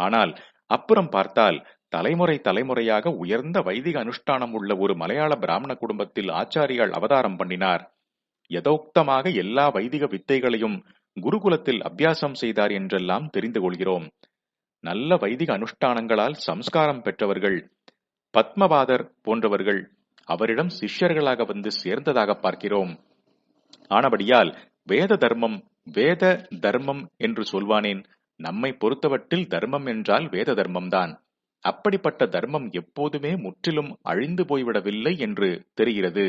ஆனால் அப்புறம் பார்த்தால் தலைமுறை தலைமுறையாக உயர்ந்த வைதிக அனுஷ்டானம் உள்ள ஒரு மலையாள பிராமண குடும்பத்தில் ஆச்சாரியால் அவதாரம் பண்ணினார். யதோக்தமாக எல்லா வைதிக வித்தைகளையும் குருகுலத்தில் அபியாசம் செய்தார் என்றெல்லாம் தெரிந்து கொள்கிறோம். நல்ல வைதிக அனுஷ்டானங்களால் சம்ஸ்காரம் பெற்றவர்கள் பத்மபாதர் போன்றவர்கள் அவரிடம் சிஷ்யர்களாக வந்து சேர்ந்ததாக பார்க்கிறோம். ஆனபடியால் வேத தர்மம் வேத தர்மம் என்று சொல்வானேன். நம்மை பொறுத்தவற்றில் தர்மம் என்றால் வேத தர்மம்தான் அப்படிப்பட்ட தர்மம் எப்போதுமே முற்றிலும் அழிந்து போய்விடவில்லை என்று தெரிகிறது.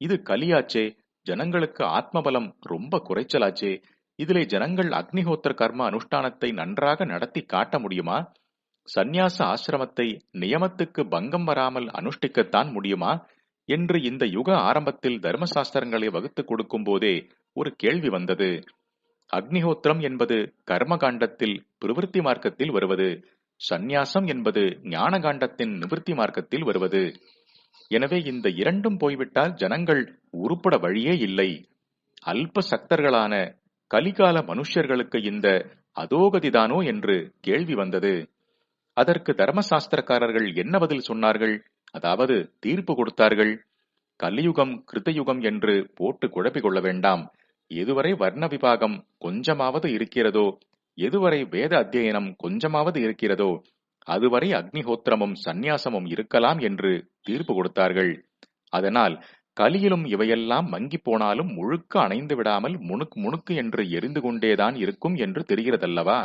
இது கலியாச்சே ஜனங்களுக்கு ஆத்மபலம் ரொம்ப குறைச்சலாச்சே. இதிலே ஜனங்கள் அக்னிஹோத்திர கர்ம அனுஷ்டானத்தை நன்றாக நடத்தி காட்ட முடியுமா? சந்நியாச ஆசிரமத்தை நியமத்துக்கு பங்கம் வராமல் அனுஷ்டிக்கத்தான் முடியுமா? என்று இந்த யுக ஆரம்பத்தில் தர்மசாஸ்திரங்களை வகுத்துக் கொடுக்கும் போதே ஒரு கேள்வி வந்தது. அக்னிஹோத்திரம் என்பது கர்மகாண்டத்தில் பிரவிற்த்தி மார்க்கத்தில் வருவது சந்நியாசம் என்பது ஞான காண்டத்தின் நிவர்த்தி மார்க்கத்தில் வருவது. எனவே இந்த இரண்டும் போய்விட்டால் ஜனங்கள் உருப்பட வழியே இல்லை. அல்ப சக்தர்களான கலிகால மனுஷர்களுக்கு இந்த அதோகதிதானோ என்று கேள்வி வந்தது. அதற்கு தர்மசாஸ்திரக்காரர்கள் என்ன பதில் சொன்னார்கள்? அதாவது தீர்ப்பு கொடுத்தார்கள். கலியுகம் கிருத்தயுகம் என்று போட்டு குழப்பிக் கொள்ள வேண்டாம். எதுவரை வர்ண விபாகம் கொஞ்சமாவது இருக்கிறதோ எதுவரை வேத அத்தியனம் கொஞ்சமாவது இருக்கிறதோ அதுவரை அக்னிஹோத்திரமும் சந்நியாசமும் இருக்கலாம் என்று தீர்ப்பு கொடுத்தார்கள். அதனால் கலியிலும் இவையெல்லாம் மங்கி போனாலும் முழுக்க அணைந்து விடாமல் முணுக் முணுக்கு என்று எரிந்து கொண்டேதான் இருக்கும் என்று தெரிகிறதல்லவா?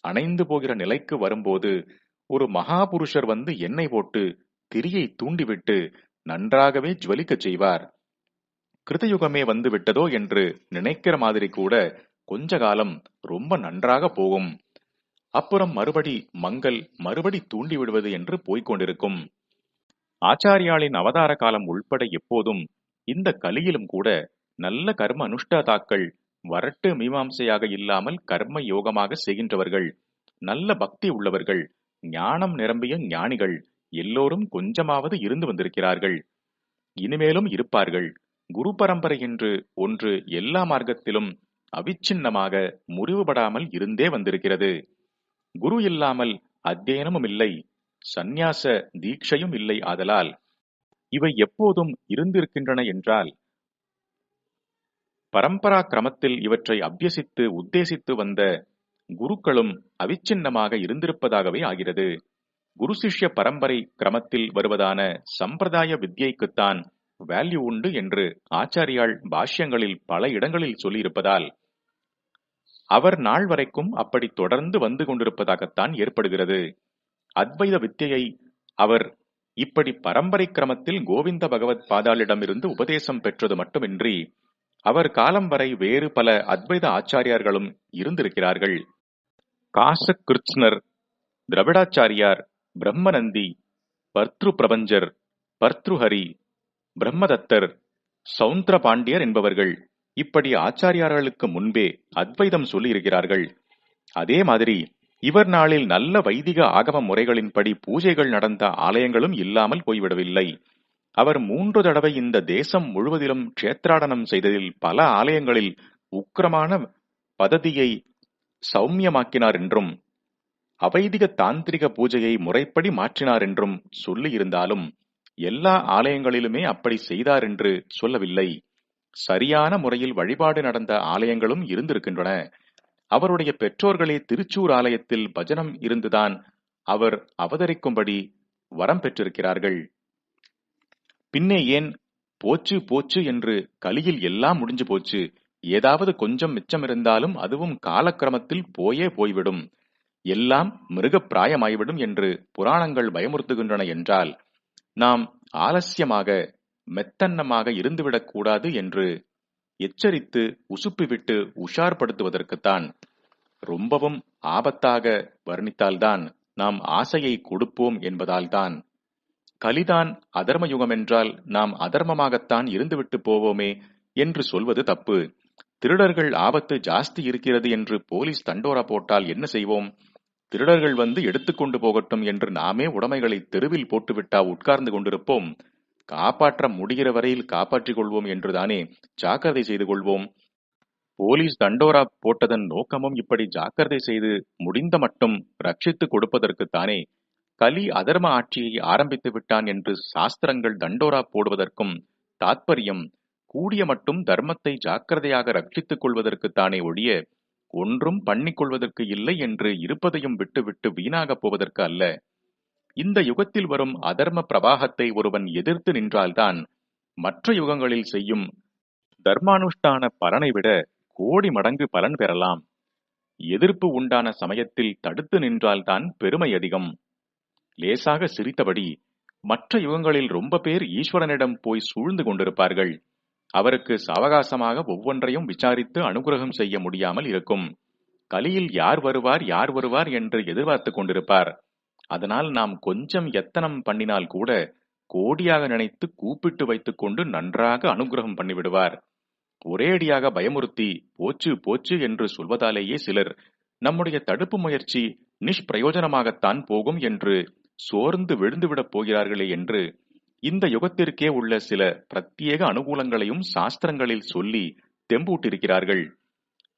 அணைந்து போகிற நிலைக்கு வரும்போது ஒரு மகாபுருஷர் வந்து எண்ணெய் போட்டு திரியை தூண்டிவிட்டு நன்றாகவே ஜுவலிக்கச் செய்வார். கிருதயுகமே வந்து விட்டதோ என்று நினைக்கிற மாதிரி கூட கொஞ்ச காலம் ரொம்ப நன்றாக போகும். அப்புறம் மறுபடி மங்கள் மறுபடி தூண்டி விடுவது என்று போய்கொண்டிருக்கும் ஆச்சாரியாளின் அவதார காலம் உள்பட எப்போதும் இந்த கலியிலும் கூட நல்ல கர்ம அனுஷ்டாதாக்கள் வரட்டு மீமாம்சையாக இல்லாமல் கர்ம யோகமாக செய்கின்றவர்கள் நல்ல பக்தி உள்ளவர்கள் ஞானம் நிரம்பிய ஞானிகள் எல்லோரும் கொஞ்சமாவது இருந்து வந்திருக்கிறார்கள். இனிமேலும் இருப்பார்கள். குரு பரம்பரை என்று ஒன்று எல்லா மார்க்கத்திலும் அவிச்சின்னமாக முறிவுபடாமல் இருந்தே வந்திருக்கிறது. குரு இல்லாமல் அத்தியனமும் இல்லை சந்நியாச தீட்சையும் இல்லை ஆதலால் இவை எப்போதும் இருந்திருக்கின்றன என்றால் பரம்பரா கிரமத்தில் இவற்றை அபியசித்து உத்தேசித்து வந்த குருக்களும் அவிச்சின்னமாக இருந்திருப்பதாகவே ஆகிறது. குரு சிஷ்ய பரம்பரை கிரமத்தில் வருவதான சம்பிரதாய வித்யைக்குத்தான் வேல்யூ உண்டு என்று ஆச்சாரியால் பாஷ்யங்களில் பல இடங்களில் சொல்லியிருப்பதால் அவர் நாள் வரைக்கும் அப்படி தொடர்ந்து வந்து கொண்டிருப்பதாகத்தான் ஏற்படுகிறது. அத்வைத வித்தியை அவர் இப்படி பரம்பரை கிரமத்தில் கோவிந்த பகவத் பாதாளிடமிருந்து உபதேசம் பெற்றது மட்டுமின்றி அவர் காலம் வரை வேறு பல அத்வைத ஆச்சாரியார்களும் இருந்திருக்கிறார்கள். காச கிருஷ்ணர் திரவிடாச்சாரியார் பிரம்மநந்தி பர்த்ரு பிரபஞ்சர் பர்த்ருஹரி பிரம்மதத்தர் சவுந்தர பாண்டியர் என்பவர்கள் இப்படி ஆச்சாரியார்களுக்கு முன்பே அத்வைதம் சொல்லியிருக்கிறார்கள். அதே மாதிரி இவர் நாளில் நல்ல வைதிக ஆகம முறைகளின்படி பூஜைகள் நடந்த ஆலயங்களும் இல்லாமல் போய்விடவில்லை. அவர் மூன்று தடவை இந்த தேசம் முழுவதிலும் க்ஷேத்ராடனம் செய்ததில் பல ஆலயங்களில் உக்கிரமான பததியை சௌமியமாக்கினார் என்றும் அவைதிக தாந்திரிக பூஜையை முறைப்படி மாற்றினார் என்றும் சொல்லியிருந்தாலும் எல்லா ஆலயங்களிலுமே அப்படி செய்தார் என்று சொல்லவில்லை. சரியான முறையில் வழிபாடு நடந்த ஆலயங்களும் இருந்திருக்கின்றன. அவருடைய பெற்றோர்களே திருச்சூர் ஆலயத்தில் பஜனம் இருந்துதான் அவர் அவதரிக்கும்படி வரம் பெற்றிருக்கிறார்கள். பின்னே ஏன் போச்சு போச்சு என்று கலியில் எல்லாம் முடிஞ்சு போச்சு. ஏதாவது கொஞ்சம் மிச்சம் இருந்தாலும் அதுவும் காலக்கிரமத்தில் போயே போய்விடும். எல்லாம் மிருகப் பிராயமாய்விடும் என்று புராணங்கள் பயமுறுத்துகின்றன என்றால் நாம் ஆலசியமாக மெத்தன்னமாக இருந்துவிடக்கூடாது என்று எச்சரித்து உசுப்பிவிட்டு உஷார்படுத்துவதற்குத்தான் ரொம்பவும் ஆபத்தாக வர்ணித்தால்தான் நாம் ஆசையை கொடுப்போம் என்பதால்தான். கலிதான் அதர்ம யுகமென்றால் நாம் அதர்மமாகத்தான் இருந்துவிட்டு போவோமே என்று சொல்வது தப்பு. திருடர்கள் ஆபத்து ஜாஸ்தி இருக்கிறது என்று போலீஸ் தண்டோரா போட்டால் என்ன செய்வோம்? திருடர்கள் வந்து எடுத்துக்கொண்டு போகட்டும் என்று நாமே உடைமைகளை தெருவில் போட்டுவிட்டா உட்கார்ந்து கொண்டிருப்போம். காப்பாற்ற முடிகிற வரையில் காப்பாற்றிக் கொள்வோம் என்றுதானே ஜாக்கிரதை செய்து கொள்வோம். போலீஸ் தண்டோரா போட்டதன் நோக்கமும் இப்படி ஜாக்கிரதை செய்து முடிந்த மட்டும் ரட்சித்துக் கொடுப்பதற்குத்தானே கலி அதர்ம ஆட்சியை ஆரம்பித்து விட்டான் என்று சாஸ்திரங்கள் தண்டோரா போடுவதற்கும் தாத்பரியம் கூடிய மட்டும் தர்மத்தை ஜாக்கிரதையாக ரட்சித்துக் கொள்வதற்குத்தானே ஒழிய ஒன்றும் பண்ணிக்கொள்வதற்கு இல்லை என்று இருப்பதையும் விட்டுவிட்டு வீணாகப் போவதற்கு அல்ல. இந்த யுகத்தில் வரும் அதர்ம பிரவாகத்தை ஒருவன் எதிர்த்து நின்றால்தான் மற்ற யுகங்களில் செய்யும் தர்மானுஷ்டான பலனை விட கோடி மடங்கு பலன் பெறலாம். எதிர்ப்பு உண்டான சமயத்தில் தடுத்து நின்றால்தான் பெருமை அதிகம். லேசாக சிரித்தபடி மற்ற யுகங்களில் ரொம்ப பேர் ஈஸ்வரனிடம் போய் சூழ்ந்து கொண்டிருப்பார்கள். அவருக்கு சாவகாசமாக ஒவ்வொன்றையும் விசாரித்து அனுகிரகம் செய்ய முடியாமல் இருக்கும். கலியில் யார் வருவார் யார் வருவார் என்று எதிர்பார்த்து கொண்டிருப்பார். அதனால் நாம் கொஞ்சம் எத்தனம் பண்ணினால் கூட கோடியாக நினைத்து கூப்பிட்டு வைத்துக் கொண்டு நன்றாக அனுகிரகம் பண்ணிவிடுவார். ஒரேடியாக பயமுறுத்தி போச்சு போச்சு என்று சொல்வதாலேயே சிலர் நம்முடைய தடுப்பு முயற்சி நிஷ்பிரயோஜனமாகத்தான் போகும் என்று சோர்ந்து விழுந்துவிடப் போகிறார்களே என்று இந்த யுகத்திற்கே உள்ள சில பிரத்யேக அனுகூலங்களையும் சாஸ்திரங்களில் சொல்லி தெம்பூட்டிருக்கிறார்கள்.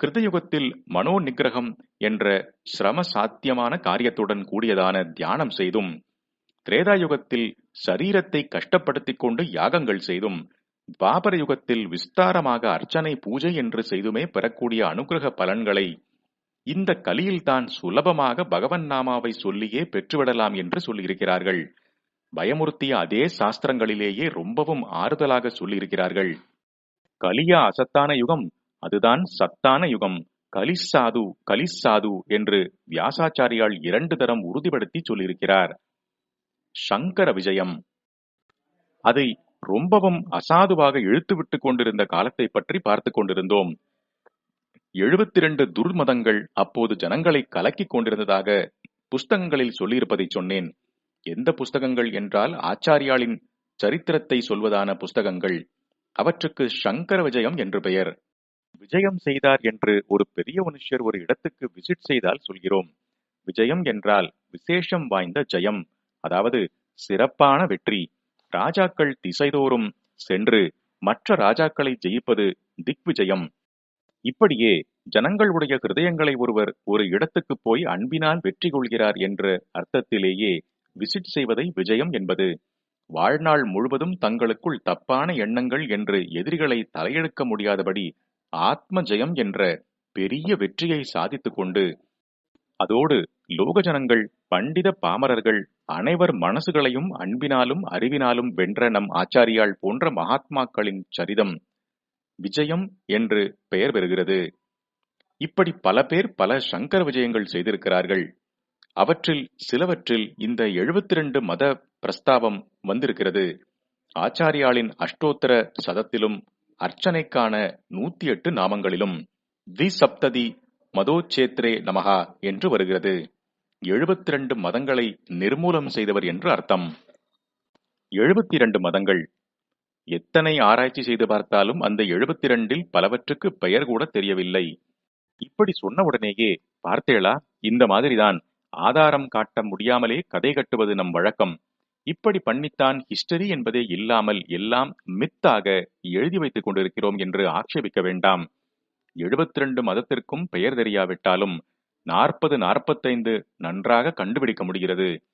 கிருதயுகத்தில் மனோ நிகிரகம் என்ற சிரம சாத்தியமான காரியத்துடன் கூடியதான தியானம் செய்தும் திரேதாயுகத்தில் சரீரத்தை கஷ்டப்படுத்திக் கொண்டு யாகங்கள் செய்தும் துவாபர யுகத்தில் விஸ்தாரமாக அர்ச்சனை பூஜை என்று செய்துமே பெறக்கூடிய அனுகிரக பலன்களை இந்த கலியில்தான் சுலபமாக பகவன் நாமாவை சொல்லியே பெற்றுவிடலாம் என்று சொல்லியிருக்கிறார்கள். பயமுறுத்திய அதே சாஸ்திரங்களிலேயே ரொம்பவும் ஆறுதலாக சொல்லியிருக்கிறார்கள். கலியா அசத்தான யுகம் அதுதான் சத்தான யுகம். கலிசாது கலிசாது என்று வியாசாச்சாரியால் இரண்டு தரம் உறுதிப்படுத்தி சொல்லியிருக்கிறார். சங்கர விஜயம். அதை ரொம்பவும் அசாதுவாக இழுத்துவிட்டு கொண்டிருந்த காலத்தை பற்றி பார்த்து கொண்டிருந்தோம். எழுபத்தி இரண்டு துர்மதங்கள் அப்போது ஜனங்களை கலக்கிக் கொண்டிருந்ததாக புஸ்தகங்களில் சொல்லியிருப்பதை சொன்னேன். எந்த புஸ்தகங்கள் என்றால் ஆச்சாரியாளின் சரித்திரத்தை சொல்வதான புஸ்தகங்கள். அவற்றுக்கு சங்கர விஜயம் என்று பெயர். விஜயம் செய்தார் என்று ஒரு பெரிய மனுஷர் ஒரு இடத்துக்கு விசிட் செய்தால் சொல்கிறோம். விஜயம் என்றால் விசேஷம் வாய்ந்த ஜெயம். அதாவது சிறப்பான வெற்றி. ராஜாக்கள் திசைதோறும் சென்று மற்ற ராஜாக்களை ஜெயிப்பது திக்விஜயம். இப்படியே ஜனங்களுடைய ஹிருதயங்களை ஒருவர் ஒரு இடத்துக்கு போய் அன்பினால் வெற்றி கொள்கிறார் என்ற அர்த்தத்திலேயே விசிட் செய்வதை விஜயம் என்பது. வாழ்நாள் முழுவதும் தங்களுக்குள் தப்பான எண்ணங்கள் என்று எதிரிகளை தலையெடுக்க முடியாதபடி ஆத்ம ஜெயம் என்ற பெரிய வெற்றியை சாதித்துக் கொண்டு. அதோடு லோகஜனங்கள் பண்டித பாமரர்கள் அனைவர் மனசுகளையும் அன்பினாலும் அறிவினாலும் வென்ற நம் ஆச்சாரியால் போன்ற மகாத்மாக்களின் சரிதம் விஜயம் என்று பெயர் பெறுகிறது. இப்படி பல பேர் பல சங்கர விஜயங்கள் செய்திருக்கிறார்கள். அவற்றில் சிலவற்றில் இந்த எழுபத்தி ரெண்டு மத பிரஸ்தாபம் வந்திருக்கிறது. ஆச்சாரியாளின் அஷ்டோத்தர சதத்திலும் அர்ச்சனைக்கான நூத்தி எட்டு நாமங்களிலும் தி சப்ததி மதோச்சேத்ரே நமகா என்று வருகிறது. எழுபத்தி ரெண்டு மதங்களை நிர்மூலம் செய்தவர் என்று அர்த்தம். எழுபத்தி இரண்டு மதங்கள். எத்தனை ஆராய்ச்சி செய்து பார்த்தாலும் அந்த எழுபத்தி இரண்டில் பலவற்றுக்கு பெயர் கூட தெரியவில்லை. இப்படி சொன்ன உடனேயே பார்த்தேளா இந்த மாதிரிதான். ஆதாரம் காட்ட முடியாமலே கதை கட்டுவது நம் வழக்கம். இப்படி பண்ணித்தான் ஹிஸ்டரி என்பதே இல்லாமல் எல்லாம் மித்தாக எழுதி வைத்துக் கொண்டிருக்கிறோம் என்று ஆட்சேபிக்க வேண்டாம். எழுபத்தி ரெண்டு மதத்திற்கும் பெயர் தெரியாவிட்டாலும் நாற்பது நாற்பத்தைந்து நன்றாக கண்டுபிடிக்க முடிகிறது.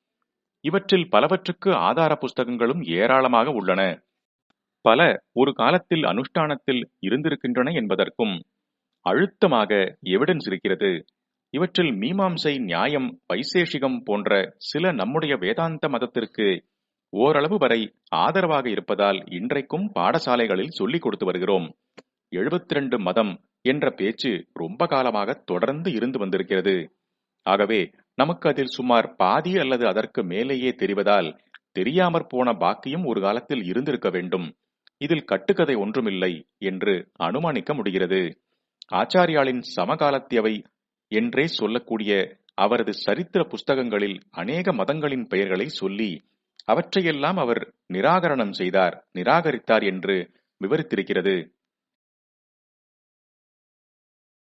இவற்றில் பலவற்றுக்கு ஆதார புஸ்தகங்களும் ஏராளமாக உள்ளன. பல ஒரு காலத்தில் அனுஷ்டானத்தில் இருந்திருக்கின்றன என்பதற்கும் அழுத்தமாக எவிடன்ஸ் இருக்கிறது. இவற்றில் மீமாம்சை நியாயம் வைசேஷிகம் போன்ற சில நம்முடைய வேதாந்த மதத்திற்கு ஓரளவு வரை ஆதரவாக இருப்பதால் இன்றைக்கும் பாடசாலைகளில் சொல்லிக் கொடுத்து வருகிறோம். எழுபத்தி ரெண்டு மதம் என்ற பேச்சு ரொம்ப காலமாக தொடர்ந்து இருந்து வந்திருக்கிறது. ஆகவே நமக்கு அதில் சுமார் பாதி அல்லது அதற்கு மேலேயே தெரிவதால் தெரியாமற் போன பாக்கியும் ஒரு காலத்தில் இருந்திருக்க வேண்டும். இதில் கட்டுக்கதை ஒன்றுமில்லை என்று அனுமானிக்க முடிகிறது. ஆச்சாரியாளின் சமகாலத்தியவை என்றே சொல்லக்கூடிய அவரது சரித்திர புஸ்தகங்களில் அநேக மதங்களின் பெயர்களை சொல்லி அவற்றையெல்லாம் அவர் நிராகரணம் செய்தார் நிராகரித்தார் என்று விவரித்திருக்கிறது.